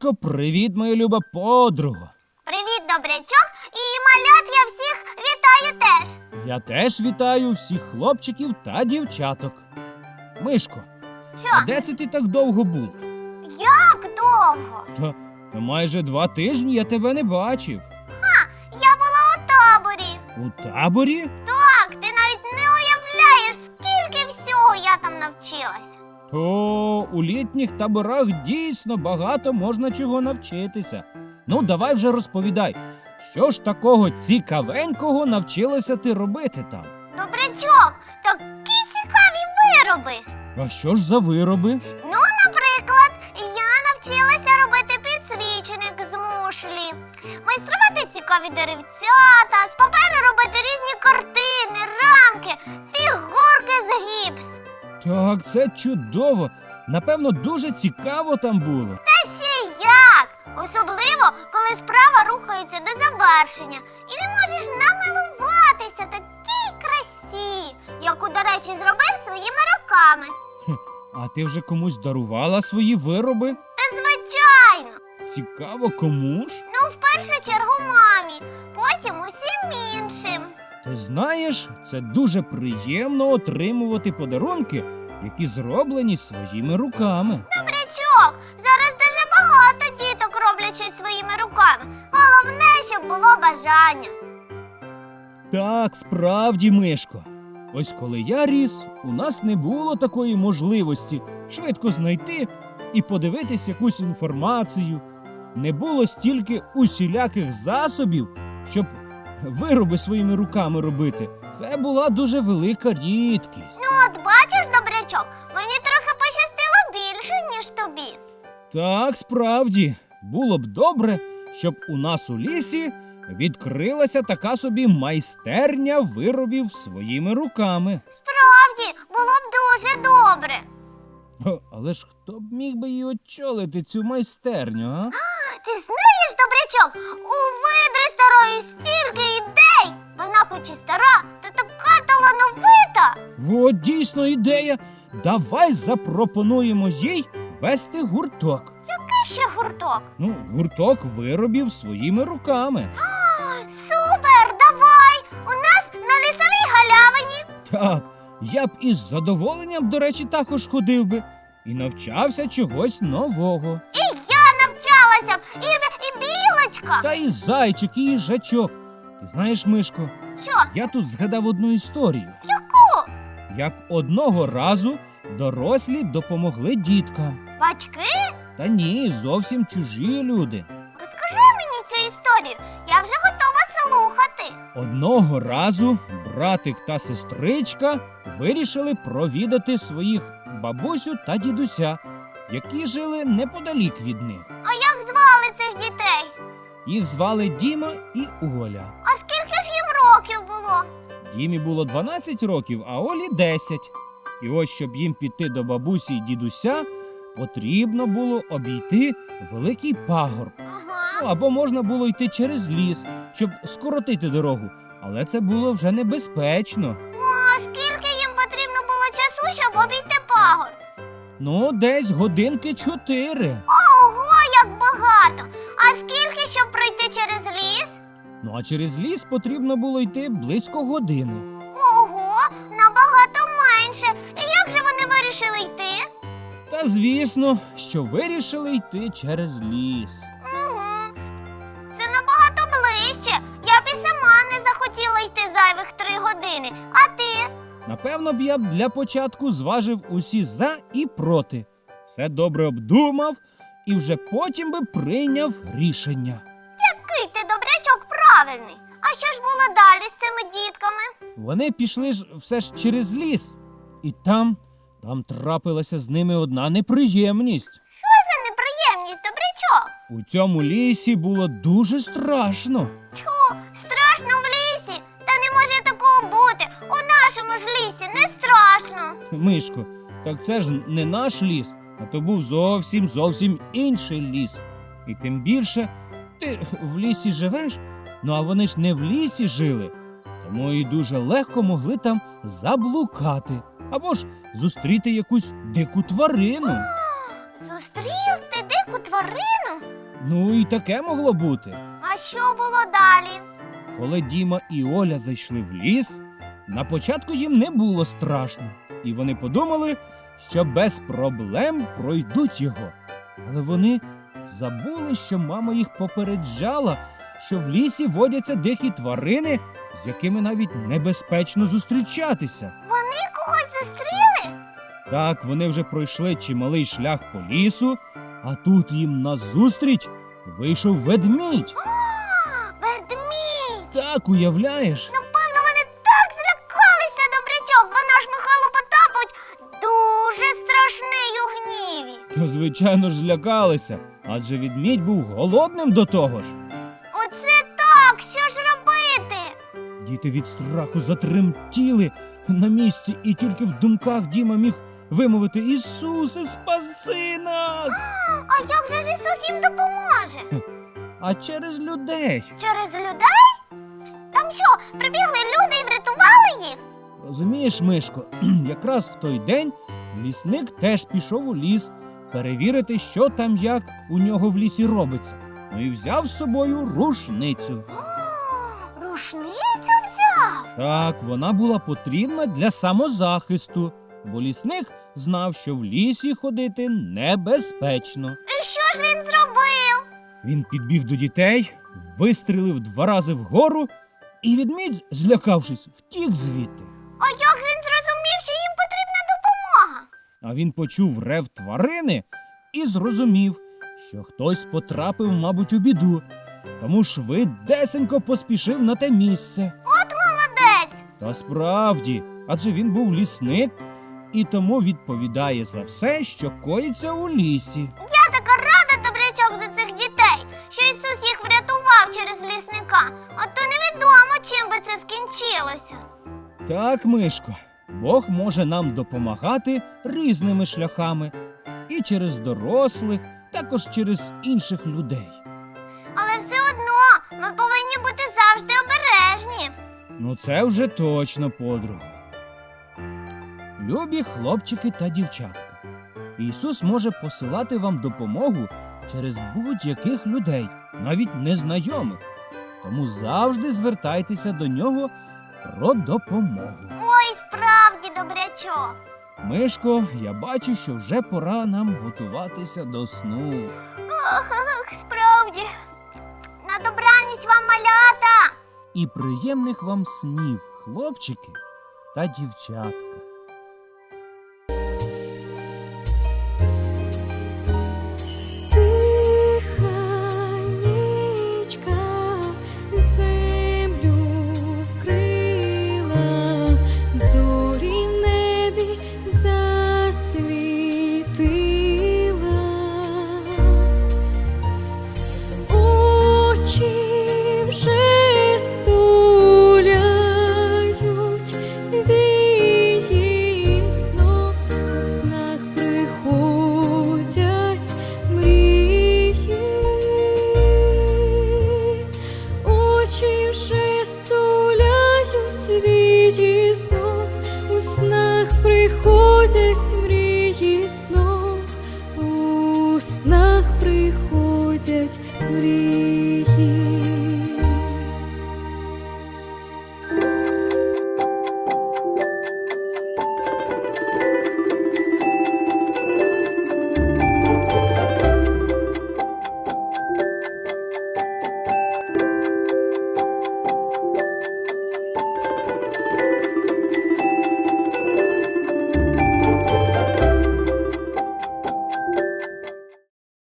Привіт, привіт, моя люба подруга. Привіт, добрячок, і малят я всіх вітаю теж. Я теж вітаю всіх хлопчиків та дівчаток. Мишко, Що? де це ти так довго був? Як довго? Та, та майже два тижні я тебе не бачив. Я була у таборі. У таборі? Так, ти навіть не уявляєш, скільки всього я там навчилася. То у літніх таборах дійсно багато можна чого навчитися. Ну, давай вже розповідай, що ж такого цікавенького навчилася ти робити там? Добрячок, такі цікаві вироби. А що ж за вироби? Ну, наприклад, я навчилася робити підсвічник з мушлі, майструвати цікаві деревцята, з паперу робити різні картини, Так, це чудово. Напевно, дуже цікаво там було. Та ще як! Особливо, коли справа рухається до завершення, і не можеш намилуватися такій красі, яку, до речі, зробив своїми руками. А ти вже комусь дарувала свої вироби? Та звичайно, Цікаво, кому ж? ну в першу чергу мамі, потім усім іншим. Ти знаєш, це дуже приємно отримувати подарунки, які зроблені своїми руками. Добрячок, зараз дуже багато діток роблять щось своїми руками. Головне, щоб було бажання. Так, справді, Мишко. Ось коли я ріс, у нас не було такої можливості швидко знайти і подивитись якусь інформацію. Не було стільки усіляких засобів, щоб вироби своїми руками робити. Це була дуже велика рідкість. Ну, от бачиш, добрячок, мені трохи пощастило більше, ніж тобі. Так, справді, було б добре, щоб у нас у лісі відкрилася така собі майстерня виробів своїми руками. Справді, було б дуже добре. Але ж хто б міг би її очолити цю майстерню, а? Ти знаєш, добрячок, у видри старої стільки ідей. Вона хоч і стара, та така талановита. От дійсно ідея. Давай запропонуємо їй вести гурток. Який ще гурток? Ну, гурток виробів своїми руками. Супер, давай! У нас на лісовій галявині. Так, я б із задоволенням, до речі, також ходив би і навчався чогось нового. І навчалася б, і, і білочка. Та і зайчик, і їжачок. Ти знаєш, Мишко, Що? я тут згадав одну історію. Яку? Як одного разу дорослі допомогли діткам. Батьки? Та ні, зовсім чужі люди. Розкажи мені цю історію. Я вже готова слухати. Одного разу братик та сестричка вирішили провідати своїх бабусю та дідуся, які жили неподалік від них. Звали цих дітей? Їх звали Діма і Оля. А скільки ж їм років було? Дімі було 12 років, а Олі 10. І ось, щоб їм піти до бабусі і дідуся, потрібно було обійти великий пагорб. Ага. Ну, або можна було йти через ліс, щоб скоротити дорогу. Але це було вже небезпечно. А скільки їм потрібно було часу, щоб обійти пагорб? Ну, десь годинки чотири. Багато! А скільки, щоб пройти через ліс? Ну а через ліс потрібно було йти близько години. Ого, набагато менше. І як же вони вирішили йти? Та звісно, що вирішили йти через ліс. Угу. Це набагато ближче. Я б і сама не захотіла йти зайвих три години. А ти? Напевно б я б для початку зважив усі за і проти. Все добре обдумав і вже потім би прийняв рішення. Який ти добрячок правильний. А що ж було далі з цими дітками? Вони пішли ж все ж через ліс, і там, там трапилася з ними одна неприємність. Що за неприємність, добрячок? У цьому лісі було дуже страшно. Тьху, страшно в лісі. Та не може такого бути. У нашому ж лісі не страшно. Мишко, так це ж не наш ліс, а то був зовсім зовсім інший ліс. І тим більше ти в лісі живеш, ну а вони ж не в лісі жили, тому і дуже легко могли там заблукати або ж зустріти якусь дику тварину. Зустрів ти дику тварину? Ну і таке могло бути. А що було далі? Коли Діма і Оля зайшли в ліс, на початку їм не було страшно, і вони подумали, що без проблем пройдуть його. Але вони забули, що мама їх попереджала, що в лісі водяться дикі тварини, з якими навіть небезпечно зустрічатися. Вони когось зустріли? Так, вони вже пройшли чималий шлях по лісу, а тут їм назустріч вийшов ведмідь. А, ведмідь! Так, уявляєш? звичайно ж, злякалися, адже відмідь був голодним до того ж. Оце так, що ж робити? Діти від страху затремтіли на місці, і тільки в думках Діма міг вимовити Ісусе, спаси нас! А як же ж Ісус їм допоможе? А через людей. Через людей? Там що, прибігли люди і врятували їх? Розумієш, Мишко, якраз в той день лісник теж пішов у ліс перевірити, що там як у нього в лісі робиться. Ну і взяв з собою рушницю. О, рушницю взяв. Так, вона була потрібна для самозахисту, бо лісник знав, що в лісі ходити небезпечно. І що ж він зробив? Він підбіг до дітей, вистрілив два рази вгору, і відмідь, злякавшись, втік звідти. А як він зрозумів, що їм потрібна допомога? А він почув рев тварини і зрозумів, що хтось потрапив, мабуть, у біду, тому швидесенько поспішив на те місце. От молодець! Та справді, адже він був лісник і тому відповідає за все, що коїться у лісі. Я така рада, добрячок, за цих дітей, що Ісус їх врятував через лісника, а то невідомо, чим би це скінчилося. Так, Мишко, Бог може нам допомагати різними шляхами і через дорослих, також через інших людей. Але все одно ми повинні бути завжди обережні. Ну, це вже точно подруга. Любі хлопчики та дівчатка. Ісус може посилати вам допомогу через будь-яких людей, навіть незнайомих. Тому завжди звертайтеся до нього про допомогу. Добрячок. Мишко, я бачу, що вже пора нам готуватися до сну. Ох, ох, справді. На добраніч вам малята. І приємних вам снів, хлопчики та дівчатка. снах